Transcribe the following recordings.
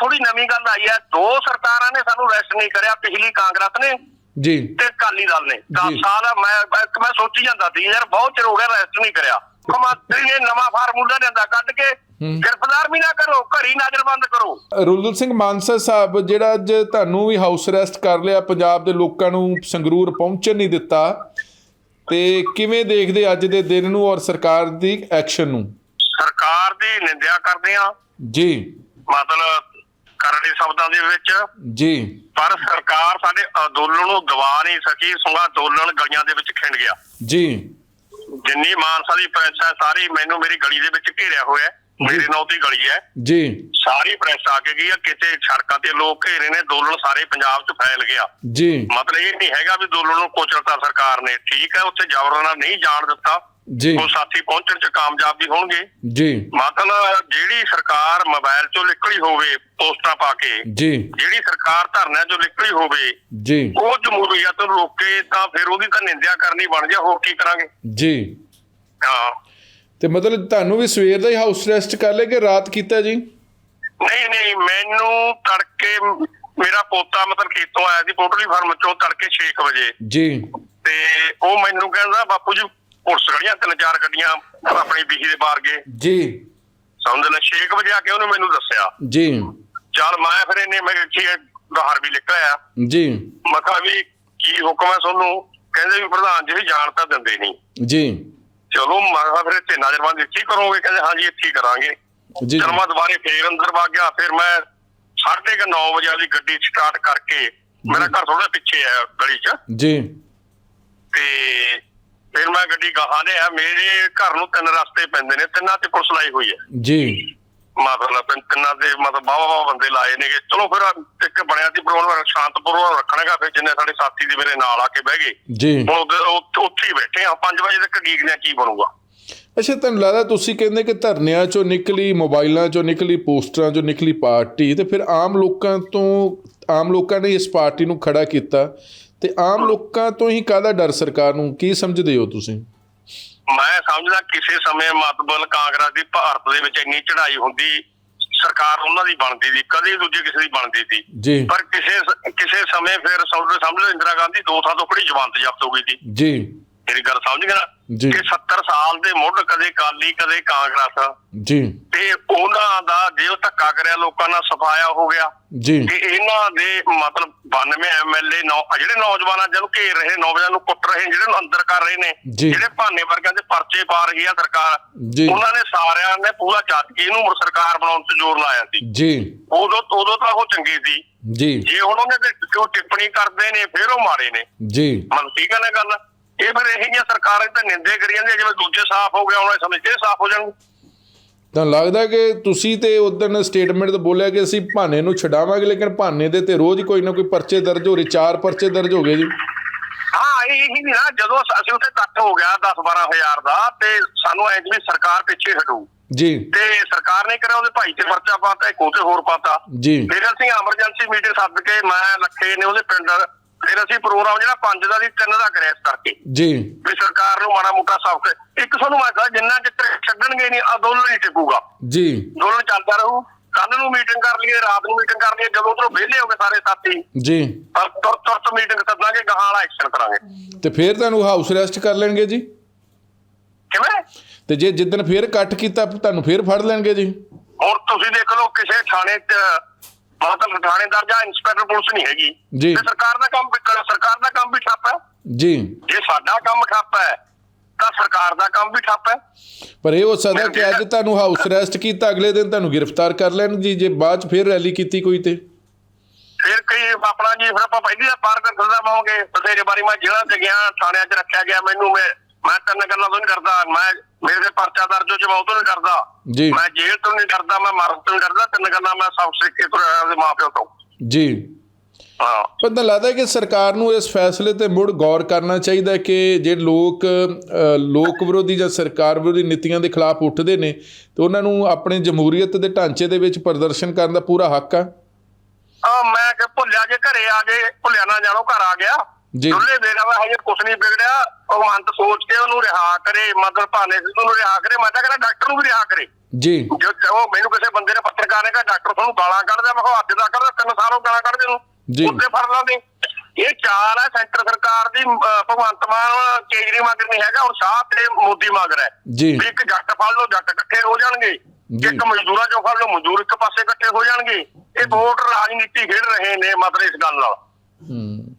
ਥੋੜੀ ਨਵੀਂ ਗੱਲ ਆਈ ਹੈ। ਦੋ ਸਰਕਾਰਾਂ ਨੇ ਸਾਨੂੰ ਰੈਸਟ ਨਹੀਂ ਕਰਿਆ ਪਿਛਲੀ ਕਾਂਗਰਸ ਨੇ ਜੀ। ਤੇ ਅਕਾਲੀ ਦਲ ਨੇ। 10 ਜੀ। ਸਾਲ ਮੈਂ ਮੈਂ- ਮੈਂ ਸੋਚੀ ਜਾਂਦਾ ਸੀ ਯਾਰ ਬਹੁਤ ਚਿਰ ਹੋ ਗਿਆ ਰੈਸਟ ਨਹੀਂ ਕਰਿਆ। ਕਮਾਤਰੀ ਨੇ ਨਵਾਂ ਫਾਰਮੂਲਾ ਲਿਆਂਦਾ ਕੱਢ ਕੇ। ਗ੍ਰਿਫਤਾਰ ਵੀ ਨਾ ਕਰੋ ਘੜੀ ਨਜ਼ਰਬੰਦ ਕਰੋ। ਰੁਲਦੁਲ ਸਿੰਘ ਮਾਨਸਾ ਸਾਹਿਬ ਜਿਹੜਾ ਅੱਜ ਤੁਹਾਨੂੰ ਵੀ ਹਾਊਸ ਅਰੈਸਟ ਕਰ ਲਿਆ ਪੰਜਾਬ ਦੇ ਲੋਕਾਂ ਨੂੰ ਸੰਗਰੂਰ ਪਹੁੰਚਣ ਨਹੀਂ ਦਿੱਤਾ ਤੇ ਕਿਵੇਂ ਦੇਖਦੇ ਅੱਜ ਦੇ ਦਿਨ ਨੂੰ ਔਰ ਸਰਕਾਰ ਦੀ ਐਕਸ਼ਨ ਨੂੰ? ਸਰਕਾਰ ਦੀ ਨਿੰਦਿਆ ਕਰਦੇ ਆ। ਜੀ। ਮਤਲਬ ਕਰੜੀ ਸ਼ਬਦਾਂ ਦੇ ਵਿੱਚ। ਜੀ। ਪਰ ਸਰਕਾਰ ਸਾਡੇ ਅੰਦੋਲਨ ਨੂੰ ਦਬਾ ਨਹੀਂ ਸਕੀ ਸੁਗਾ ਅੰਦੋਲਨ ਗਲੀਆਂ ਦੇ ਵਿੱਚ ਖਿੰਡ ਗਿਆ। ਜੀ। ਜਿੰਨੀ ਮਾਨਸਾ ਦੀ ਪ੍ਰੈਸ ਹੈ ਸਾਰੀ ਮੈਨੂੰ ਮੇਰੀ ਗਲੀ ਦੇ ਵਿੱਚ ਘੇਰਿਆ ਹੋਇਆ। ਮੇਰੇ ਨਾਂ ਦੀ ਗਲੀ ਹੈ। ਜੀ। ਸਾਰੀ ਪ੍ਰੈਸ ਆ ਕੇ ਗਈ ਆ ਕਿਤੇ ਸੜਕਾਂ ਤੇ ਲੋਕ ਘੇਰੇ ਨੇ ਅੰਦੋਲਨ ਸਾਰੇ ਪੰਜਾਬ 'ਚ ਫੈਲ ਗਿਆ। ਜੀ। ਮਤਲਬ ਇਹ ਨਹੀਂ ਹੈਗਾ ਵੀ ਅੰਦੋਲਨ ਨੂੰ ਕੋਚਲਤਾ ਸਰਕਾਰ ਨੇ। ਠੀਕ ਹੈ ਉੱਥੇ ਜ਼ਬਰ ਨਾਲ ਨਹੀਂ ਜਾਣ ਦਿੱਤਾ। ਜੀ। ਉਹ ਸਾਥੀ ਪਹੁੰਚਣ 'ਚ ਕਾਮਯਾਬ ਵੀ ਹੋਣਗੇ। ਜੀ। ਮਤਲਬ ਜਿਹੜੀ ਸਰਕਾਰ ਮੋਬਾਈਲ 'ਚੋਂ ਨਿਕਲੀ ਹੋਵੇ ਪੋਸਟਾਂ ਪਾ ਕੇ ਜੀ। ਜਿਹੜੀ ਸਰਕਾਰ ਧਰਨਿਆਂ 'ਚੋਂ ਨਿਕਲੀ ਹੋਵੇ ਜੀ। ਉਹ ਜਮਹੂਰੀਅਤ ਨੂੰ ਰੋਕੇ ਤਾਂ ਫਿਰ ਉਹਦੀ ਤਾਂ ਨਿੰਦਿਆ ਕਰਨੀ ਬਣ ਜਾ ਹੋਰ ਕੀ ਕਰਾਂਗੇ? ਜੀ। ਹਾਂ। ਤੇ ਮਤਲਬ ਤੁਹਾਨੂੰ ਵੀ ਸਵੇਰ ਦਾ ਹੀ ਹਾਊਸ ਅਰੈਸਟ ਕਰ ਲਿਆ ਕਿ ਰਾਤ ਕੀਤਾ ਜੀ? ਨਹੀਂ ਨਹੀਂ ਮੈਨੂੰ ਤੜਕੇ ਮੇਰਾ ਪੋਤਾ ਮਤਲਬ ਖੇਤੋਂ ਆਇਆ ਸੀ ਪੋਟਲੀ ਫਾਰਮ ਚੋਂ ਤੜਕੇ 6 ਵਜੇ। ਜੀ। ਤੇ ਉਹ ਮੈਨੂੰ ਕਹਿੰਦਾ ਬਾਪੂ ਜੀ ਪੁਲਿਸ ਗੜੀਆਂ ਤਿੰਨ ਚਾਰ ਗੱਡੀਆਂ ਆਪਣੀ ਬੀਹੀ ਦੇ ਬਾਹਰ ਗਏ। ਜੀ। ਸਮਝ ਲੈ 6 ਵਜੇ ਆ ਕੇ ਉਹਨੇ ਮੈਨੂੰ ਦੱਸਿਆ। ਜੀ। ਚੱਲ ਮੈਂ ਫਿਰ ਇਹਨੇ ਮੈਂ ਕੀ ਬਾਹਰ ਵੀ ਨਿਕਲਿਆ। ਜੀ। ਮੈਂ ਕਿਹਾ ਵੀ ਕੀ ਹੁਕਮ ਹੈ ਤੁਹਾਨੂੰ? ਕਹਿੰਦੇ ਵੀ ਪ੍ਰਧਾਨ ਜੀ ਜਾਣ ਤਾਂ ਦਿੰਦੇ ਨਹੀਂ। ਜੀ। ਚਲੋ ਮੈਂ ਕਿਹਾ ਫਿਰ ਇੱਥੇ ਨਜ਼ਰਬੰਦ ਇੱਥੇ ਹੀ ਕਰੋਗੇ ਕਹਿੰਦੇ ਹਾਂਜੀ ਇੱਥੇ ਹੀ ਕਰਾਂਗੇ। ਜੀ। ਚਲ ਮੈਂ ਦੁਬਾਰੇ ਫੇਰ ਅੰਦਰ ਵਗ ਗਿਆ ਫਿਰ ਮੈਂ ਸਾਢੇ ਕੁ ਨੌ ਵਜੇ ਵਾਲੀ ਗੱਡੀ ਸਟਾਰਟ ਕਰਕੇ ਮੇਰਾ ਘਰ ਥੋੜਾ ਪਿੱਛੇ ਹੈ ਗਲੀ 'ਚ। ਜੀ। ਤੇ ਫਿਰ ਮੈਂ ਗੱਡੀ ਗਾਹਾਂ ਲਿਆ। ਮੇਰੇ ਘਰ ਨੂੰ ਤਿੰਨ ਰਸਤੇ ਪੈਂਦੇ ਨੇ ਤਿੰਨਾਂ ਤੇ ਪੁਲਿਸ ਲਾਈ ਹੋਈ ਹੈ। ਜੀ। ਮਤਲਬ ਤਿੰਨ- ਦੇ ਮਤਲਬ ਬਾਵਾ ਬਾਵਾ ਬੰਦੇ ਲਾਏ ਨੇਗੇ। ਚਲੋ ਫਿਰ ਇੱਕ ਬਣਿਆ ਸੀ ਪ੍ਰੋਗਰਾਮ ਸ਼ਾਂਤਪੁਰ ਰੱਖਣਾਗਾ ਫਿਰ ਜਿੰਨੇ ਸਾਡੇ ਸਾਥੀ ਦੇ ਮੇਰੇ ਨਾਲ ਆ ਕੇ ਬਹਿ ਗਏ। ਜੀ। ਹੁਣ ਉੱਧਰ- ਉੱਥੇ ਬੈਠੇ ਆ। 5 ਵਜੇ ਤੱਕ ਡੀਕਦੇ ਆ ਕੀ ਬਣੂਗਾ? ਅੱਛਾ ਤੁਹਾਨੂੰ ਲੱਗਦਾ ਤੁਸੀਂ ਕਹਿੰਦੇ ਕਿ ਧਰਨਿਆਂ ਚੋਂ ਨਿਕਲੀ ਮੋਬਾਈਲਾਂ ਚੋਂ ਨਿਕਲੀ ਪੋਸਟਰਾਂ ਚੋਂ ਨਿਕਲੀ ਪਾਰਟੀ ਤੇ ਫਿਰ ਆਮ ਲੋਕਾਂ ਤੋਂ ਆਮ ਲੋਕਾਂ ਨੇ ਇਸ ਪਾਰਟੀ ਨੂੰ ਖੜਾ ਕੀਤਾ। ਤੇ ਆਮ ਲੋਕਾਂ ਤੋਂ ਹੀ ਕਾਹਦਾ ਡਰ ਸਰਕਾਰ ਨੂੰ? ਕੀ ਸਮਝਦੇ ਹੋ ਤੁਸੀਂ? ਮੈਂ ਸਮਝਦਾ ਕਿਸੇ ਸਮੇਂ ਮਤਬਲ ਕਾਂਗਰਸ ਦੀ ਭਾਰਤ ਦੇ ਵਿੱਚ ਇੰਨੀ ਚੜ੍ਹਾਈ ਹੁੰਦੀ ਸਰਕਾਰ ਉਹਨਾਂ ਦੀ ਬਣਦੀ ਸੀ ਕਦੇ ਦੂਜੇ ਕਿਸੇ ਦੀ ਬਣਦੀ ਸੀ। ਪਰ ਕਿਸੇ ਕਿਸੇ ਸਮੇਂ ਫਿਰ ਸਮਝ ਸਮਝ ਲਓ ਇੰਦਰਾ ਗਾਂਧੀ ਦੋ ਥਾਂ ਤੋਂ ਖੜੀ ਜ਼ਮਾਨਤ ਜ਼ਬਤ ਹੋ ਗਈ ਸੀ। ਜੀ। ਮੇਰੀ ਗੱਲ ਸਮਝ ਨਾ? ਜੀ। ਕਿ 70 ਸਾਲ ਦੇ ਮੁੱਢ ਕਦੇ ਕਾਲੀ ਕਦੇ ਕਾਂਗਰਸ। ਜੀ। ਤੇ ਉਹਨਾਂ ਦਾ ਜੇ ਉਹ ਧੱਕਾ ਕਰਿਆ ਲੋਕਾਂ ਨਾਲ ਸਫਾਇਆ ਹੋ ਗਿਆ। ਜੀ। ਤੇ ਇਹਨਾਂ ਦੇ ਮਤਲਬ 92 ਐਮਐਲਏ ਜਿਹੜੇ ਨੌਜਵਾਨਾਂ ਜਿਹਨੂੰ ਘੇਰ ਰਹੇ ਨੌਜਵਾਨਾਂ ਨੂੰ ਕੁੱਟ ਰਹੇ ਜਿਹੜੇ ਨੂੰ ਅੰਦਰ ਕਰ ਰਹੇ ਨੇ ਜੀ। ਜਿਹੜੇ ਭਾਨੇ ਵਰਗਾਂ ਦੇ ਪਰਚੇ ਪਾ ਰਹੀ ਆ ਸਰਕਾਰ ਜੀ। ਉਹਨਾਂ ਨੇ ਸਾਰਿਆਂ ਨੇ ਪੂਰਾ ਚੱਕ ਕੇ ਇਹਨੂੰ ਮੁੜ ਸਰਕਾਰ ਬਣਾਉਣ ਤੇ ਜ਼ੋਰ ਲਾਇਆ ਸੀ। ਜੀ। ਉਦੋਂ ਉਦੋਂ ਤਾਂ ਉਹ ਚੰਗੀ ਸੀ। ਜੀ। ਜੇ ਹੁਣ ਉਹਨੇ ਉਹ ਟਿੱਪਣੀ ਕਰਦੇ ਨੇ ਫਿਰ ਉਹ ਮਾੜੇ ਨੇ। ਜੀ। ਮਨ ਠੀਕ ਹੈ ਨਾ ਗੱਲ। ਇਹ ਫਿਰ ਇਹ ਜਿਹੀਆਂ ਸਰਕਾਰਾਂ ਤਾਂ ਨਿੰਦੇ ਕਰੀ ਜਾਂਦੀਆਂ ਜਿਵੇਂ ਦੂਜੇ ਸਾਫ਼ ਹੋ ਗਏ ਉਹਨਾਂ ਸਮੇਂ ਇਹ ਸਾਫ਼ ਹੋ ਜਾਣਗੇ। ਤਾਂ ਲੱਗਦਾ ਕਿ ਤੁਸੀਂ ਤੇ ਉਦੋਂ ਸਟੇਟਮੈਂਟ ਤੇ ਬੋਲਿਆ ਕਿ ਅਸੀਂ ਭਾਨੇ ਨੂੰ ਛਡਾਵਾਂਗੇ ਲੇਕਿਨ ਭਾਨੇ ਦੇ ਤੇ ਰੋਜ਼ ਕੋਈ ਨਾ ਕੋਈ ਪਰਚੇ ਦਰਜ ਹੋ ਰਹੇ ਚਾਰ ਪਰਚੇ ਦਰਜ ਹੋ ਗਏ ਜੀ। ਹਾਂ ਇਹ ਹੀ ਨਹੀਂ ਨਾ ਜਦੋਂ ਅਸੀਂ ਉੱਥੇ ਤੱਕ ਹੋ ਗਿਆ 10 12000 ਦਾ ਤੇ ਸਾਨੂੰ ਐਂ ਵੀ ਸਰਕਾਰ ਪਿੱਛੇ ਹਟੂ। ਜੀ। ਤੇ ਸਰਕਾਰ ਨੇ ਕਰਿਆ ਉਹਦੇ ਭਾਈ ਤੇ ਪਰਚਾ ਪਾਤਾ ਇੱਕ ਉਹਤੇ ਹੋਰ ਪਾਤਾ। ਜੀ। ਫਿਰ ਅਸੀਂ ਐਮਰਜੈਂਸੀ ਮੀਟਿੰਗ ਸੱਦ ਕੇ ਮੈਂ ਲੱਖੇ ਨੇ ਉਹਦੇ ਪਿੰਡ ਫਿਰ ਅਸੀਂ ਪ੍ਰੋਗਰਾਮ ਜਿਹੜਾ ਪੰਜ ਦਾ ਸੀ ਤਿੰਨ ਦਾ ਕਰਿਆ ਇਸ ਕਰਕੇ। ਜੀ। ਵੀ ਸਰਕਾਰ ਨੂੰ ਮਾੜਾ ਮੋਟਾ ਸਾਫ਼ ਇੱਕ ਤੁਹਾਨੂੰ ਮੈਂ ਕਹਾਂ ਜਿੰਨਾ ਚਿਰ ਛੱਡਣਗੇ ਨਹੀਂ ਅੰਦੋਲਨ ਨਹੀਂ ਟਿਕੂਗਾ। ਜੀ। ਅੰਦੋਲਨ ਚੱਲਦਾ ਰਹੂ। ਕੱਲ ਨੂੰ ਮੀਟਿੰਗ ਕਰ ਲਈਏ ਰਾਤ ਨੂੰ ਮੀਟਿੰਗ ਕਰ ਲਈਏ ਜਦੋਂ ਉਧਰੋਂ ਵਿਹਲੇ ਹੋ ਗਏ ਸਾਰੇ ਸਾਥੀ। ਜੀ। ਪਰ ਤੁਰ ਤੁਰਤ ਮੀਟਿੰਗ ਸੱਦਾਂਗੇ ਗਾਹਾਂ ਵਾਲਾ ਐਕਸ਼ਨ ਕਰਾਂਗੇ। ਤੇ ਫਿਰ ਤੁਹਾਨੂੰ ਹਾਊਸ ਅਰੈਸਟ ਕਰ ਲੈਣਗੇ ਜੀ? ਕਿਵੇਂ? ਤੇ ਜੇ ਜਿੱਦਣ ਫਿਰ ਇਕੱਠ ਕੀਤਾ ਤੁਹਾਨੂੰ ਫਿਰ ਫੜ ਲੈਣਗੇ ਜੀ? ਹੁਣ ਤੁਸੀਂ ਦੇਖ ਲਓ ਕਿਸੇ ਥਾਣੇ 'ਚ ਮਤਲਬ ਥਾਣੇਦਾਰ ਜਾਂ ਇੰਸਪੈਕਟਰ ਪੁਲਿਸ ਨਹੀਂ ਹੈਗੀ। ਜੀ। ਤੇ ਸਰਕਾਰ ਦਾ ਕੰਮ ਵੀ ਸਰਕਾਰ ਦਾ ਕੰਮ ਵੀ ਠੱਪ ਹੈ। ਜੀ। ਜੇ ਸਾਡਾ ਕੰਮ ਠੱਪ ਹੈ ਤਾਂ ਸਰਕਾਰ ਦਾ ਕੰਮ ਵੀ ਠੱਪ ਹੈ। ਪਰ ਇਹ ਹੋ ਸਕਦਾ ਕਿ ਅੱਜ ਤੁਹਾਨੂੰ ਹਾਊਸ ਅਰੈਸਟ ਕੀਤਾ ਅਗਲੇ ਦਿਨ ਤੁਹਾਨੂੰ ਗ੍ਰਿਫਤਾਰ ਕਰ ਲੈਣ ਜੀ ਜੇ ਬਾਅਦ ਚ ਫਿਰ ਰੈਲੀ ਕੀਤੀ ਕੋਈ ਤੇ। ਫਿਰ ਕਈ ਆਪਣਾ ਜੀ ਫਿਰ ਆਪਾਂ ਪਹਿਲੀ ਦਾ ਪਾਰ ਕਰ ਸਕਦਾ ਪਾਉਂਗੇ ਬਥੇਰੇ ਵਾਰੀ ਮੈਂ ਜੇਲ੍ਹਾਂ 'ਚ ਗਿਆ ਥਾਣਿਆਂ 'ਚ ਰੱਖਿਆ ਗਿਆ ਮੈਨੂੰ ਮੈਂ ਮੈਂ ਤਿੰਨ ਗੱਲਾਂ ਤੋਂ ਨਹੀਂ ਡਰਦਾ। ਮੈਂ ਮੇਰੇ ਤੇ ਪਰਚਾ ਦਰਜ ਹੋ ਜਾਵੇ ਉਹ ਤੋਂ ਨਹੀਂ ਜੀ। ਮੈਂ ਜੇਲ੍ਹ ਤੋਂ ਨਹੀਂ ਡਰਦਾ ਮੈਂ ਮਰਨ ਤੋਂ ਨਹੀਂ ਤਿੰਨ ਗੱਲਾਂ ਮੈਂ ਸਭ ਸਿੱਖ ਕੇ ਤੁਰਿਆ ਆਪਦੇ ਮਾਪਿਓ ਤੋਂ। ਜੀ। ਹਾਂ। ਪਰ ਤਾਂ ਲੱਗਦਾ ਕਿ ਸਰਕਾਰ ਨੂੰ ਇਸ ਫੈਸਲੇ ਤੇ ਮੁੜ ਗੌਰ ਕਰਨਾ ਚਾਹੀਦਾ ਕਿ ਜੇ ਲੋਕ ਲੋਕ ਵਿਰੋਧੀ ਜਾਂ ਸਰਕਾਰ ਵਿਰੋਧੀ ਨੀਤੀਆਂ ਦੇ ਖਿਲਾਫ ਉੱਠਦੇ ਨੇ ਤੇ ਉਹਨਾਂ ਨੂੰ ਆਪਣੇ ਜਮਹੂਰੀਅਤ ਦੇ ਢਾਂਚੇ ਦੇ ਵਿੱਚ ਪ੍ਰਦਰਸ਼ਨ ਕਰਨ ਦਾ ਪੂਰਾ ਹੱਕ ਆ? ਆ ਮੈਂ ਕਿ ਭੁੱਲਿਆ ਜੇ ਘਰੇ ਆ ਗਏ ਭੁੱਲਿਆ ਨਾ ਜਾਣੋ ਘਰ ਆ ਗਿਆ। ਜੀ। ਦੁੱਲੇ ਦੇ ਰਹਾ ਹਜੇ ਕੁਛ ਨਹੀਂ ਵਿਗੜਿਆ ਭਗਵੰਤ ਸੋਚ ਕੇ ਉਹਨੂੰ ਰਿਹਾ ਕਰੇ ਮਤਲਬ ਭਾਨੇ ਸਿੰਘ ਨੂੰ ਰਿਹਾ ਕਰੇ ਮੈਂ ਤਾਂ ਕਹਿੰਦਾ ਡਾਕਟਰ ਨੂੰ ਵੀ ਰਿਹਾ ਕਰੇ। ਜੀ। ਜੋ ਉਹ ਮੈਨੂੰ ਕਿਸੇ ਬੰਦੇ ਨੇ ਪੱਤਰਕਾਰ ਨੇ ਕਿਹਾ ਡਾਕਟਰ ਤੁਹਾਨੂੰ ਗਾਲਾਂ ਕੱਢਦਾ ਮੈਂ ਕਿਹਾ ਅੱਜ ਦਾ ਕੱਢਦਾ ਤਿੰਨ ਸਾਲ ਗਾਲਾਂ ਕੱਢਦੇ ਜੀ। ਨੂੰ ਉੱਤੇ ਫੜ ਲਾਂਗੇ ਇਹ ਚਾਲ ਹੈ ਸੈਂਟਰ ਸਰਕਾਰ ਦੀ ਭਗਵੰਤ ਮਾਨ ਕੇਜਰੀ ਮਗਰ ਨਹੀਂ ਹੈਗਾ ਹੁਣ ਸ਼ਾਹ ਤੇ ਮੋਦੀ ਮਗਰ ਹੈ ਜੀ। ਵੀ ਇੱਕ ਜੱਟ ਫੜ ਲਓ ਜੱਟ ਇਕੱਠੇ ਹੋ ਜਾਣਗੇ। ਜੀ। ਇੱਕ ਮਜ਼ਦੂਰਾਂ ਚੋਂ ਫੜ ਲਓ ਮਜ਼ਦੂਰ ਇੱਕ ਪਾਸੇ ਇਕੱਠੇ ਹੋ ਜਾਣਗੇ। ਇਹ ਵੋਟ ਰਾਜਨੀਤੀ ਖੇਡ ਰਹੇ ਨੇ ਮਤਲਬ ਇਸ ਗੱਲ ਨਾਲ। ਹੂੰ।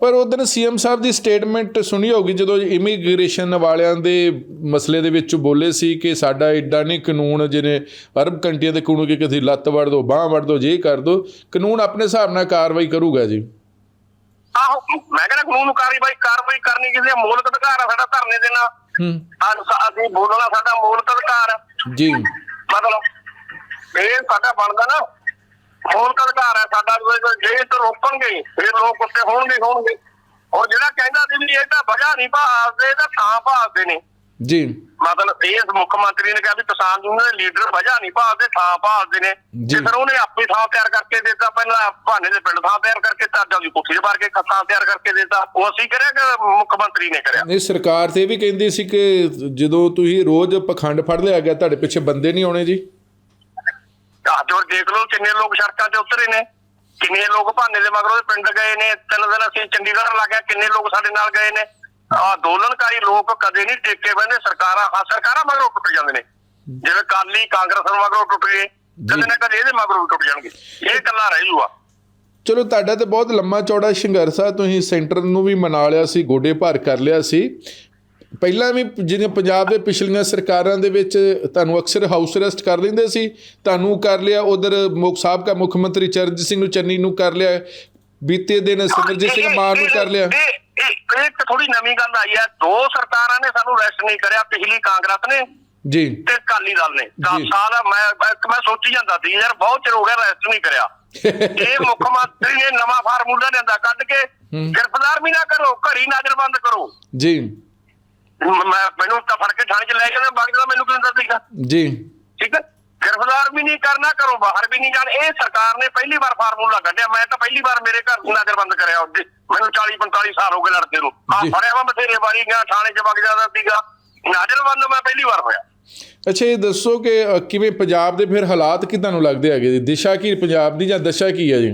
ਪਰ ਉਦੋਂ ਸੀਐਮ ਸਾਹਿਬ ਦੀ ਸਟੇਟਮੈਂਟ ਸੁਣੀ ਹੋਗੀ ਜਦੋਂ ਇਮੀਗ੍ਰੇਸ਼ਨ ਵਾਲਿਆਂ ਦੇ ਮਸਲੇ ਦੇ ਵਿੱਚ ਬੋਲੇ ਸੀ ਕਿ ਸਾਡਾ ਐਡਾ ਨਹੀਂ ਕਾਨੂੰਨ ਜਿਹਨੇ ਅਰਬ ਕੰਟਰੀਆਂ ਦੇ ਕਾਨੂੰਨ ਕਿ ਕਿਸੇ ਲੱਤ ਵੜ ਦੋ ਬਾਹ ਵੜ ਦੋ ਜੇ ਕਰ ਦੋ ਕਾਨੂੰਨ ਆਪਣੇ ਹਿਸਾਬ ਨਾਲ ਕਾਰਵਾਈ ਕਰੂਗਾ ਜੀ। ਆਹੋ ਮੈਂ ਕਹਿੰਦਾ ਕਾਨੂੰਨ ਕਾਰਵਾਈ ਕਾਰਵਾਈ ਕਰਨੀ ਕਿਸੇ ਦਾ ਮੌਲਿਕ ਅਧਿਕਾਰ ਆ ਸਾਡਾ ਧਰਨੇ ਦੇਣਾ ਹੂੰ। ਅਸ- ਅਸੀਂ ਬੋਲਣਾ ਸਾਡਾ ਮੌਲਿਕ ਅਧਿਕਾਰ। ਜੀ। ਮਤਲਬ ਇਹ ਸਾਡਾ ਬਣਦਾ ਨਾ। ਮੌਲਿਕ ਅਧਿਕਾਰ ਹੈ ਸਾਡਾ ਜੇ ਇਹ ਤੋਂ ਰੋਕਣਗੇ ਫਿਰ ਲੋਕ ਉੱਤੇ ਹੋਣਗੇ ਹੋਣਗੇ। ਔਰ ਜਿਹੜਾ ਕਹਿੰਦਾ ਸੀ ਵੀ ਇਹ ਤਾਂ ਵਜ੍ਹਾ ਨਹੀਂ ਭਾਲਦੇ ਇਹ ਤਾਂ ਥਾਂ ਭਾਲਦੇ ਨੇ। ਜੀ। ਮਤਲਬ ਇਹ ਮੁੱਖ ਮੰਤਰੀ ਨੇ ਕਿਹਾ ਵੀ ਕਿਸਾਨ ਯੂਨੀਅਨ ਦੇ ਲੀਡਰ ਵਜ੍ਹਾ ਨਹੀਂ ਭਾਲਦੇ ਥਾਂ ਭਾਲਦੇ ਨੇ। ਜੀ। ਤੇ ਫਿਰ ਉਹਨੇ ਆਪੇ ਥਾਂ ਤਿਆਰ ਕਰਕੇ ਦਿੱਤਾ ਪਹਿਲਾਂ ਭਾਨੇ ਦੇ ਪਿੰਡ ਥਾਂ ਤਿਆਰ ਕਰਕੇ ਤਾਂ ਦੀ ਕੋਠੀ ਭਰ ਕੇ ਥਾਂ ਤਿਆਰ ਕਰਕੇ ਦਿੱਤਾ। ਉਹ ਅਸੀਂ ਕਰਿਆ ਕਿ ਮੁੱਖ ਮੰਤਰੀ ਨੇ ਕਰਿਆ। ਨਹੀਂ ਸਰਕਾਰ ਤੇ ਇਹ ਵੀ ਕਹਿੰਦੀ ਸੀ ਕਿ ਜਦੋਂ ਤੁਸੀਂ ਰੋਜ਼ ਪਖੰਡ ਫੜ ਲਿਆ ਗਿਆ ਤੁਹਾਡੇ ਪਿੱਛੇ ਬੰਦੇ ਨਹੀਂ ਆਉਣੇ ਜੀ। ਅੱਜ ਹੋਰ ਦੇਖ ਲਓ ਕਿੰਨੇ ਲੋਕ ਸੜਕਾਂ ਤੇ ਉਤਰੇ ਨੇ, ਕਿੰਨੇ ਲੋਕ ਭਾਨੇ ਦੇ ਮਗਰੋਂ ਪਿੰਡ ਗਏ ਨੇ, ਤਿੰਨ ਦਿਨ ਅਸੀਂ ਚੰਡੀਗੜ੍ਹ ਲੱਗਿਆ ਕਿੰਨੇ ਲੋਕ ਸਾਡੇ ਨਾਲ ਗਏ ਨੇ। ਅੰਦੋਲਨਕਾਰੀ ਲੋਕ ਕਦੇ ਨਹੀਂ ਟੇਕੇ ਬੰਦੇ ਸਰਕਾਰਾਂ, ਹਾਂ, ਸਰਕਾਰਾਂ ਮਗਰੋਂ ਟੁੱਟ ਜਾਂਦੇ ਨੇ। ਜਿਵੇਂ ਕਾਲੀ ਕਾਂਗਰਸ ਮਗਰੋਂ ਟੁੱਟ ਗਏ, ਕਦੇ ਨਾ ਕਦੇ ਇਹਦੇ ਮਗਰੋਂ ਵੀ ਟੁੱਟ ਜਾਣਗੇ। ਇਹ ਗੱਲਾਂ ਰਹਿ ਜੂਆ ਚਲੋ, ਤੁਹਾਡਾ ਤੇ ਬਹੁਤ ਲੰਮਾ ਚੌੜਾ ਸੰਘਰਸ਼ ਆ, ਤੁਸੀਂ ਸੈਂਟਰ ਨੂੰ ਵੀ ਮਨਾ ਲਿਆ ਸੀ, ਗੋਡੇ ਭਾਰ ਕਰ ਲਿਆ ਸੀ। ਪਹਿਲਾਂ ਵੀ ਜਿਹੜੀਆਂ ਪੰਜਾਬ ਦੇ ਪਿਛਲੀਆਂ ਸਰਕਾਰਾਂ ਦੇ ਵਿੱਚ ਤੁਹਾਨੂੰ ਅਕਸਰ ਹਾਊਸ ਅਰੈਸਟ ਕਰ ਲੈਂਦੇ ਸੀ ਤੁਹਾਨੂੰ ਕਰ ਲਿਆ ਉਧਰ ਮੁੱਖ ਸਾਬਕਾ ਮੁੱਖ ਮੰਤਰੀ ਚਰਨਜੀਤ ਸਿੰਘ ਨੂੰ ਚੰਨੀ ਨੂੰ ਕਰ ਲਿਆ ਬੀਤੇ ਦਿਨ ਸਿਮਰਜੀਤ ਸਿੰਘ ਮਾਨ ਨੂੰ ਕਰ ਲਿਆ। ਇਹ ਇੱਕ ਥੋੜੀ ਨਵੀਂ ਗੱਲ ਆਈ ਹੈ ਦੋ ਸਰਕਾਰਾਂ ਨੇ ਸਾਨੂੰ ਰੈਸਟ ਨਹੀਂ ਕਰਿਆ ਪਿਛਲੀ ਕਾਂਗਰਸ ਨੇ ਜੀ। ਤੇ ਅਕਾਲੀ ਦਲ ਨੇ। 10 ਜੀ। ਸਾਲ ਮੈਂ ਮੈਂ ਸੋਚੀ ਜਾਂਦਾ ਸੀ ਯਾਰ ਬਹੁਤ ਚਿਰ ਹੋ ਗਿਆ ਰੈਸਟ ਨਹੀਂ ਕਰਿਆ। ਇਹ ਮੁੱਖ ਮੰਤਰੀ ਨੇ ਨਵਾਂ ਫਾਰਮੂਲਾ ਲਿਆਂਦਾ ਕੱਢ ਕੇ। ਗ੍ਰਿਫਤਾਰ ਵੀ ਨਾ ਕਰੋ ਘਰੀ ਨਜ਼ਰਬੰਦ ਕਰੋ। ਜੀ। ਮ- ਮੈਂ ਮੈਨੂੰ ਤਾਂ ਫੜ ਕੇ ਥਾਣੇ 'ਚ ਲੈ ਕੇ ਬਾਕੀ ਦਾ ਮੈਨੂੰ ਕਿਉਂ ਦੱਸੇਗਾ ਜੀ। ਠੀਕ ਹੈ? ਗ੍ਰਿਫਤਾਰ ਵੀ ਨਹੀਂ ਕਰਨਾ ਕਰੋ ਬਾਹਰ ਵੀ ਨਹੀਂ ਜਾਣ। ਇਹ ਸਰਕਾਰ ਨੇ ਪਹਿਲੀ ਵਾਰ ਫਾਰਮੂਲਾ ਕੱਢਿਆ। ਮੈਂ ਤਾਂ ਪਹਿਲੀ ਵਾਰ ਮੇਰੇ ਘਰ ਨੂੰ ਨਜ਼ਰਬੰਦ ਕਰਿਆ ਉਹਦੇ। ਮੈਨੂੰ 40 45 ਸਾਲ ਹੋ ਗਏ ਲੜਦੇ ਨੂੰ। ਆ ਜੀ। ਫੜਿਆ ਵਾ ਬਥੇਰੇ ਵਾਰੀ ਗਿਆ ਥਾਣੇ 'ਚ ਵਗ ਜਾਂਦਾ ਸੀਗਾ। ਨਜ਼ਰਬੰਦ ਮੈਂ ਪਹਿਲੀ ਵਾਰ ਹੋਇਆ। ਅੱਛਾ ਇਹ ਦੱਸੋ ਕਿ ਅ, ਕਿਵੇਂ ਪੰਜਾਬ ਦੇ ਫਿਰ ਹਾਲਾਤ ਕੀ ਤੁਹਾਨੂੰ ਲੱਗਦੇ ਹੈਗੇ? ਜੀ ਦਿਸ਼ਾ ਕੀ ਪੰਜਾਬ ਦੀ ਜਾਂ ਦਸ਼ਾ ਕੀ ਹੈ ਜੀ?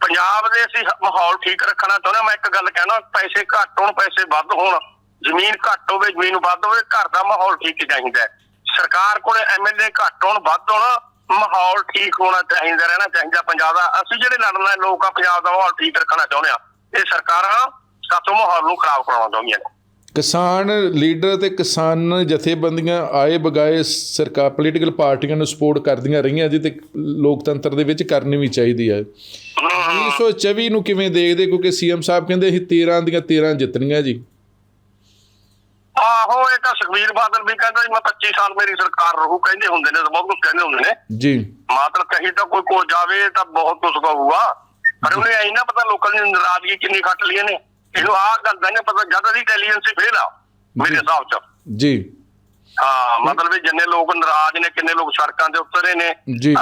ਪੰਜਾਬ ਦੇ ਅਸੀਂ ਮਾਹੌਲ ਠੀਕ ਰੱਖਣਾ ਚਾਹੁੰਦੇ ਹਾਂ। ਮੈਂ ਇੱਕ ਗੱਲ ਕਹਿਣਾ ਪੈਸੇ ਘੱਟ ਹੋਣ ਪੈਸੇ ਵੱਧ ਹੋਣ। ਜ਼ਮੀਨ ਘੱਟ ਹੋਵੇ ਜ਼ਮੀਨ ਵੱਧ ਹੋਵੇ ਘਰ ਦਾ ਮਾਹੌਲ ਠੀਕ ਚਾਹੀਦਾ ਹੈ। ਸਰਕਾਰ ਕੋਲੇ ਐਮਐਲਏ ਘੱਟ ਹੋਣ ਵੱਧ ਹੋਣ ਮਾਹੌਲ ਠੀਕ ਹੋਣਾ ਚਾਹੀਦਾ ਰਹਿਣਾ ਚਾਹੀਦਾ ਪੰਜਾਬ ਦਾ। ਅਸੀਂ ਜਿਹੜੇ ਲੜਨ ਵਾਲੇ ਲੋਕ ਆ ਪੰਜਾਬ ਦਾ ਮਾਹੌਲ ਠੀਕ ਰੱਖਣਾ ਚਾਹੁੰਦੇ ਆ ਇਹ ਸਰਕਾਰਾਂ ਸਾਤੋਂ ਮਾਹੌਲ ਨੂੰ ਖਰਾਬ ਕਰਾਉਣਾ ਚਾਹੁੰਦੀਆਂ ਨੇ। ਕਿਸਾਨ ਲੀਡਰ ਤੇ ਕਿਸਾਨ ਜਥੇਬੰਦੀਆਂ ਆਏ ਬਗਾਏ ਸਰਕਾਰ ਪੋਲੀਟੀਕਲ ਪਾਰਟੀਆਂ ਨੂੰ ਸਪੋਰਟ ਕਰਦੀਆਂ ਰਹੀਆਂ ਜੀ ਤੇ ਲੋਕਤੰਤਰ ਦੇ ਵਿੱਚ ਕਰਨੀ ਵੀ ਚਾਹੀਦੀ ਹੈ। 1924 ਨੂੰ ਕਿਵੇਂ ਦੇਖਦੇ ਕਿਉਂਕਿ ਸੀਐਮ ਸਾਹਿਬ ਕਹਿੰਦੇ ਅਸੀਂ 13 ਦੀਆਂ 13 ਜਿੱਤਣੀਆਂ ਜੀ। ਆਹੋ ਇਹ ਤਾਂ ਸੁਖਬੀਰ ਬਾਦਲ ਵੀ ਕਹਿੰਦਾ ਜੀ ਮੈਂ 25 ਸਾਲ ਮੇਰੀ ਸਰਕਾਰ ਰਹੂ ਕਹਿੰਦੇ ਹੁੰਦੇ ਨੇ ਬਹੁਤ ਕੁਝ ਕਹਿੰਦੇ ਹੁੰਦੇ ਨੇ। ਜੀ। ਮਾਤਰ ਕਹੀ ਤਾਂ ਕੋਈ ਕੋ ਜਾਵੇ ਤਾਂ ਬਹੁਤ ਕੁਝ ਕਹੂਗਾ। ਪਰ ਉਹਨੇ ਐ ਨਾ ਪਤਾ ਲੋਕਾਂ ਦੀ ਨਾਰਾਜ਼ਗੀ ਕਿੰਨੀ ਖੱਟ ਲਈ ਨੇ। ਇਹਨੂੰ ਆਹ ਗੱਲ ਦਾ ਨਹੀਂ ਪਤਾ ਜਦ ਦੀ ਇੰਟੈਲੀਜੈਂਸ ਫੇਲ ਆ ਮੇਰੇ ਹਿਸਾਬ ਚ। ਜੀ। ਹਾਂ ਮਤਲਬ ਵੀ ਜਿੰਨੇ ਲੋਕ ਨਾਰਾਜ਼ ਨੇ ਕਿੰਨੇ ਲੋਕ ਸੜਕਾਂ ਤੇ ਉਤਰੇ ਨੇ।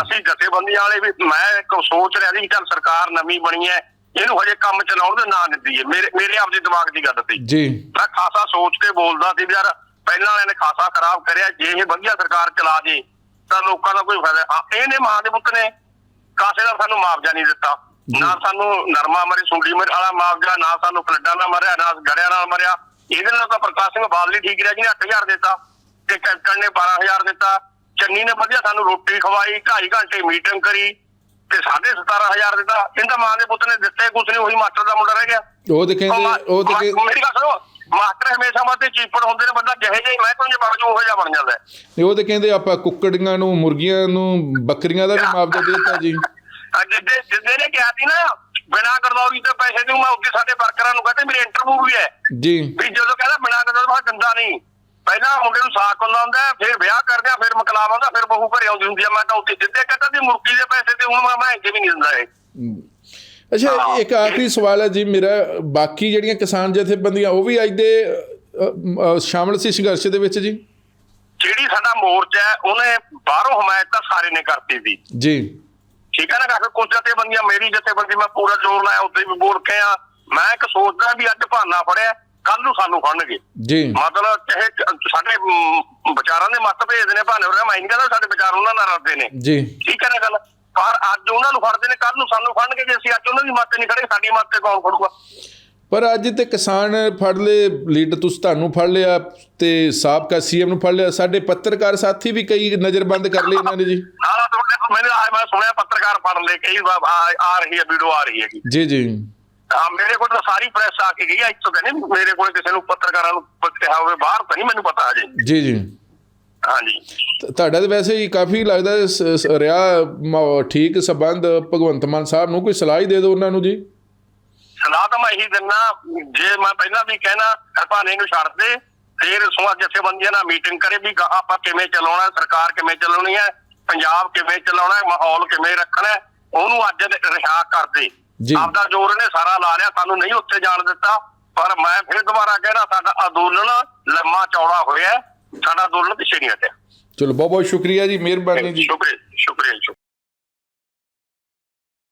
ਅਸੀਂ ਜਥੇਬੰਦੀਆਂ ਵਾਲੇ ਵੀ ਮੈਂ ਇੱਕ ਸੋਚ ਰਿਹਾ ਸੀ ਕਿ ਚੱਲ ਸਰਕਾਰ ਨਵੀਂ ਬਣੀ ਹੈ ਇਹਨੂੰ ਹਜੇ ਕੰਮ ਚਲਾਉਣ ਦੇ ਨਾਂ ਦਿੱਤੀ ਹੈ। ਮੇਰੇ ਮੇਰੇ ਆਪਦੇ ਦਿਮਾਗ ਦੀ ਗੱਲ ਸੀ। ਜੀ। ਮੈਂ ਖਾਸਾ ਸੋਚ ਕੇ ਬੋਲਦਾ ਸੀ ਵੀ ਯਾਰ ਪਹਿਲਾਂ ਵਾਲਿਆਂ ਨੇ ਖਾਸਾ ਖਰਾਬ ਕਰਿਆ ਜੇ ਇਹ ਵਧੀਆ ਸਰਕਾਰ ਚਲਾ ਜੇ ਤਾਂ ਲੋਕਾਂ ਦਾ ਕੋਈ ਫਾਇਦਾ। ਇਹਨੇ ਮਾਂ ਦੇ ਪੁੱਤ ਨੇ। ਕਾਸੇ ਦਾ ਸਾਨੂੰ ਮੁਆਵਜ਼ਾ ਨਹੀਂ ਦਿੱਤਾ। ਜੀ। ਨਾ ਸਾਨੂੰ ਨਰਮਾ ਮਰੀ ਸੁੰਡੀ ਮਰ ਵਾਲਾ ਮੁਆਵਜ਼ਾ ਨਾ ਸਾਨੂੰ ਫਲੱਡਾਂ ਨਾਲ ਮਰਿਆ ਨਾ ਗੜਿਆਂ ਨਾਲ ਮਰਿਆ। ਇਹਦੇ ਨਾਲ ਤਾਂ ਪ੍ਰਕਾਸ਼ ਸਿੰਘ ਬਾਦਲ ਹੀ ਠੀਕ ਰਿਹਾ ਜਿਹਨੇ 8000 ਦਿੱਤਾ। ਤੇ ਕੈਪਟਨ ਨੇ 12000 ਦਿੱਤਾ। ਚੰਨੀ ਨੇ ਵਧੀਆ ਸਾਨੂੰ ਰੋਟੀ ਖਵਾਈ ਢਾਈ ਘੰਟੇ ਮੀਟਿੰਗ ਕਰੀ। ਤੇ ਸਾਢੇ 17000 ਦਿੱਤਾ। ਇਹਦਾ ਮਾਂ ਦੇ ਪੁੱਤ ਨੇ ਦਿੱਤੇ ਕੁਛ ਨਹੀਂ ਉਹੀ ਮਾਸਟਰ ਦਾ ਮੁੰਡਾ ਰਹਿ ਗਿਆ। ਉਹ ਤੇ ਕਹਿੰਦੇ ਉਹ ਤੇ ਮੇਰੀ ਗੱਲ ਸੁਣੋ ਮਾਸਟਰ ਹਮੇਸ਼ਾ ਵਾਸਤੇ ਚੀਪੜ ਹੁੰਦੇ ਨੇ ਬੰਦਾ ਜਿਹੇ ਜਿਹੇ ਮੈਂ ਤੁਹਾਨੂੰ ਬਾਜੂ ਉਹ ਜਿਹਾ ਬਣ ਜਾਂਦਾ। ਨਹੀਂ, ਉਹ ਤੇ ਕਹਿੰਦੇ ਆਪਾਂ ਕੁੱਕੜੀਆਂ ਨੂੰ ਮੁਰਗੀਆਂ ਨੂੰ ਬੱਕਰੀਆਂ ਦਾ ਵੀ ਮੁਆਵਜ਼ਾ ਦੇ ਦਿੱਤਾ ਜੀ। ਅੱਜ ਜਿੱਦੇ ਜਿੱਦੇ ਨੇ ਕਿਹਾ ਸੀ ਨਾ ਬਿਨਾ ਗਰਦੌਰੀ ਤੇ ਪੈਸੇ ਦਊ ਮੈਂ ਉੱਥੇ ਸਾਡੇ ਵਰਕਰਾਂ ਨੂੰ ਕਹਿੰਦੇ ਮੇਰੀ ਇੰਟਰਵਿਊ ਵੀ ਹੈ। ਜੀ। ਵੀ ਜਦੋਂ ਕਹਿੰਦਾ ਬਿਨਾ ਗਰਦੌਰੀ ਮੈਂ ਦਿੰਦਾ ਨਹੀਂ। ਪਹਿਲਾਂ ਮੁੰਡੇ ਨੂੰ ਸਾਕ ਹੁੰਦਾ ਫਿਰ ਵਿਆਹ ਕਰਦੇ ਆ ਫਿਰ ਮਕਲਾਬ ਆਉਂਦਾ ਫਿਰ ਬਹੂ ਘਰੇ ਆਉਂਦੀ ਹੁੰਦੀ ਆ। ਮੈਂ ਤਾਂ ਉੱਥੇ ਜਿੱਦੇ ਕਹਿੰਦਾ ਸੀ ਮੁਰਗੀ ਦੇ ਪੈਸੇ ਤੇ ਹੁਣ ਮੈਂ ਮੈਂ ਇੱਥੇ ਵੀ ਨਹੀਂ ਦਿੰਦਾ ਇਹ। ਅੱਛਾ ਇੱਕ ਆਖਰੀ ਸਵਾਲ ਹੈ ਜੀ ਮੇਰਾ ਬਾਕੀ ਜਿਹੜੀਆਂ ਕਿਸਾਨ ਜਥੇਬੰਦੀਆਂ ਉਹ ਵੀ ਅੱਜ ਦੇ ਸ਼ਾਮਲ ਸੀ ਸੰਘਰਸ਼ ਦੇ ਵਿੱਚ ਜੀ? ਜਿਹੜੀ ਸਾਡਾ ਮੋਰਚਾ ਹੈ ਉਹਨੇ ਬਾਹਰੋਂ ਹਮਾਇਤ ਤਾਂ ਸਾਰੇ ਨੇ ਕਰਤੀ ਸੀ। ਜੀ। ਠੀਕ ਹੈ ਨਾ ਕਾਫੀ ਕੁਝ ਜਥੇਬੰਦੀਆਂ ਮੇਰੀ ਜਥੇਬੰਦੀ ਮੈਂ ਪੂਰਾ ਜ਼ੋਰ ਲਾਇਆ ਉੱਤੇ ਵੀ ਬੋਲ ਕੇ ਆ। ਮੈਂ ਇੱਕ ਸੋਚਦਾ ਵੀ ਅੱਜ ਭਾਨਾ ਫੜਿਆ ਕੱਲ ਨੂੰ ਸਾਨੂੰ ਫੜਨਗੇ ਜੀ। ਮਤਲਬ ਚਾਹੇ ਸਾਡੇ ਵਿਚਾਰਾਂ ਦੇ ਮਤ ਭੇਜਦੇ ਨੇ ਭਾਵੇਂ ਉਹ ਮੈਂ ਨਹੀਂ ਕਹਿੰਦਾ ਸਾਡੇ ਵਿਚਾਰ ਉਹਨਾਂ ਨਾਲ ਰਲਦੇ ਨੇ। ਜੀ। ਠੀਕ ਹੈ ਨਾ ਗੱਲ? ਪਰ ਅੱਜ ਉਹਨਾਂ ਨੂੰ ਫੜਦੇ ਨੇ ਕੱਲ ਨੂੰ ਸਾਨੂੰ ਫੜਨਗੇ ਜੇ ਅਸੀਂ ਅੱਜ ਉਹਨਾਂ ਦੀ ਮੱਤ ਨਹੀਂ ਖੜੇ ਸਾਡੀ ਮੱਤ ਤੇ ਕੌਣ ਖੜੂਗਾ? ਪਰ ਅੱਜ ਤੇ ਕਿਸਾਨ ਫੜ ਲਏ ਲੀਡਰ ਤੁਸੀਂ ਤੁਹਾਨੂੰ ਫੜ ਲਿਆ ਤੇ ਸਾਬਕਾ ਸੀਐਮ ਨੂੰ ਫੜ ਲਿਆ। ਸਾਡੇ ਪੱਤਰਕਾਰ ਸਾਥੀ ਵੀ ਕਈ ਨਜ਼ਰਬੰਦ ਕਰ ਲਏ ਇਹਨਾਂ ਨੇ ਜੀ। ਆ ਮੈਂ ਸੁਣਿਆ ਪੱਤਰਕਾਰ ਫੜ ਲੈ ਕਈ ਆ ਰਹੀ ਹੈ ਵੀਡੀਓ ਆ ਰਹੀ ਹੈਗੀ। ਜੀ ਜੀ। ਹਾਂ ਮੇਰੇ ਕੋਲ ਤਾਂ ਸਾਰੀ ਪ੍ਰੈਸ ਆ ਕੇ ਗਈ ਆ ਇੱਥੋਂ ਨਹੀਂ ਮੇਰੇ ਕੋਲ ਕਿਸੇ ਨੂੰ ਪੱਤਰਕਾਰਾਂ ਨੂੰ ਕਿਹਾ ਹੋਵੇ ਬਾਹਰ ਤਾਂ ਨਹੀਂ ਮੈਨੂੰ ਪਤਾ ਅਜੇ ਜੀ ਜੀ। ਹਾਂਜੀ। ਤੁਹਾਡਾ ਤਾਂ ਵੈਸੇ ਹੀ ਕਾਫੀ ਲੱਗਦਾ ਮ- ਠੀਕ ਸੰਬੰਧ ਭਗਵੰਤ ਮਾਨ ਸਾਹਿਬ ਨੂੰ ਕੋਈ ਸਲਾਹ ਹੀ ਦੇ ਦਿਓ ਉਹਨਾਂ ਨੂੰ ਜੀ। ਸਲਾਹ ਤਾਂ ਮੈਂ ਇਹੀ ਦਿੰਦਾ ਜੇ ਮੈਂ ਪਹਿਲਾਂ ਵੀ ਕਹਿਣਾ ਹਰਪਾਨੇ ਨੂੰ ਛੱਡ ਦੇ ਫਿਰ ਸਮਾਜ ਜਥੇਬੰਦੀਆਂ ਨਾਲ ਮੀਟਿੰਗ ਕਰੇ ਵੀ ਆਪਾਂ ਕਿਵੇਂ ਚਲਾਉਣਾ ਸਰਕਾਰ ਕਿਵੇਂ ਚਲਾਉਣੀ ਹੈ ਪੰਜਾਬ ਕਿਵੇਂ ਚਲਾਉਣਾ ਮਾਹੌਲ ਕਿਵੇਂ ਰੱਖਣਾ ਉਹਨੂੰ ਅੱਜ ਰਿਹਾ ਕਰ ਦੇ। ਜੀ। ਆਪਦਾ ਜ਼ੋਰ ਇਹਨੇ ਸਾਰਾ ਲਾ ਲਿਆ ਸਾਨੂੰ ਨਹੀਂ ਉੱਥੇ ਜਾਣ ਦਿੱਤਾ ਪਰ ਮੈਂ ਫਿਰ ਦੁਬਾਰਾ ਕਹਿਣਾ ਸਾਡਾ ਅੰਦੋਲਨ ਲੰਮਾ ਚੌੜਾ ਹੋਇਆ। ਸਾਡਾ ਅੰਦੋਲਨ ਪਿੱਛੇ ਨਹੀਂ ਹਟਿਆ ਚਲੋ ਬਹੁਤ ਬਹੁਤ ਸ਼ੁਕਰੀਆ ਜੀ ਮਿਹਰਬਾਨੀ ਜੀ ਸ਼ੁਕਰੀਆ ਸ਼ੁਕਰੀਆ